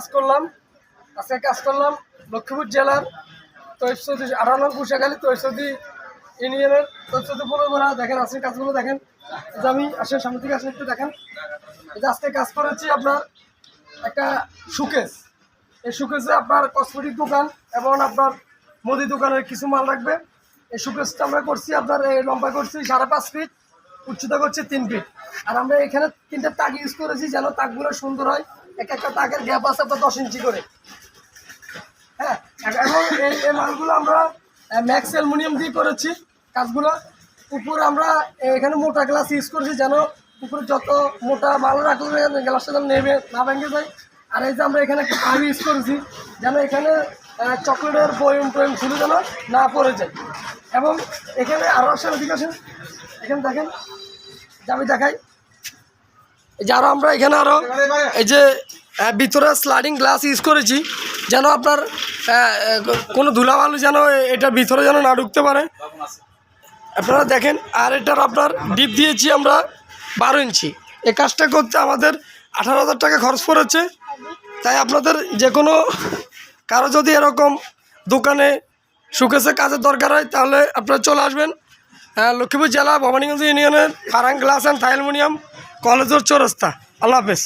কাজ করলাম, আজকে কাজ করলাম লক্ষ্মীপুর জেলার তৈসদি আঠারো নং ইউনিয়নের তৈসদি পনেরোরা দেখেন আজকে কাজগুলো দেখেন। যে আমি আসলে সামনে থেকে আসলে একটু দেখেন। যে আজকে কাজ করেছি আপনার একটা সুকেস এই সুকেসে আপনার কসমেটিক দোকান এবং আপনার মুদি দোকানের কিছু মাল রাখবে। এই সুকেসটা আমরা করছি আপনার, এই লম্বা করছি সাড়ে পাঁচ ফিট, উচ্চতা করছি তিন ফিট। আর আমরা এখানে তিনটা তাক ইউজ করেছি যেন তাকগুলো সুন্দর হয়। এক একটা তাকের গ্যাপ আছে আপনার দশ ইঞ্চি করে। হ্যাঁ এবং এই এই মালগুলো আমরা ম্যাক্স অ্যালুমিনিয়াম দিয়ে করেছি কাজগুলো। উপরে আমরা এখানে মোটা গ্লাস ইউজ করেছি যেন উপরে যত মোটা মাল রাখলে গ্লাসটা যেন নেবে না ভেঙে যায়। আর এই যে আমরা এখানে একটা পানি ইউজ করেছি যেন এখানে চকলেটের বয়ম টয়ম শুরু যেন না পড়ে যায়। এবং এখানে আরও আসেন এদিকে এখানে দেখেন আমি দেখাই। যে আমরা এখানে আরও এই যে ভিতরে স্লাইডিং গ্লাস ইউজ করেছি, যেন আপনার কোনো ধুলাবালু যেন এটা ভিতরে যেন না ঢুকতে পারে। আপনারা দেখেন, আর এটার আপনার ডিপ দিয়েছি আমরা বারো ইঞ্চি। এই কাজটা করতে আমাদের আঠারো হাজার টাকা খরচ পড়েছে। তাই আপনাদের যে কোনো কারও যদি এরকম দোকানে সুকেসে কাজের দরকার হয়, তাহলে আপনারা চলে আসবেন লক্ষ্মীপুর জেলা ভবানীগঞ্জ ইউনিয়নের ফারাং গ্লাস অ্যান্ড থাই অ্যালুমিনিয়াম কলেজের চৌরাস্তা। আল্লাহ হাফেজ।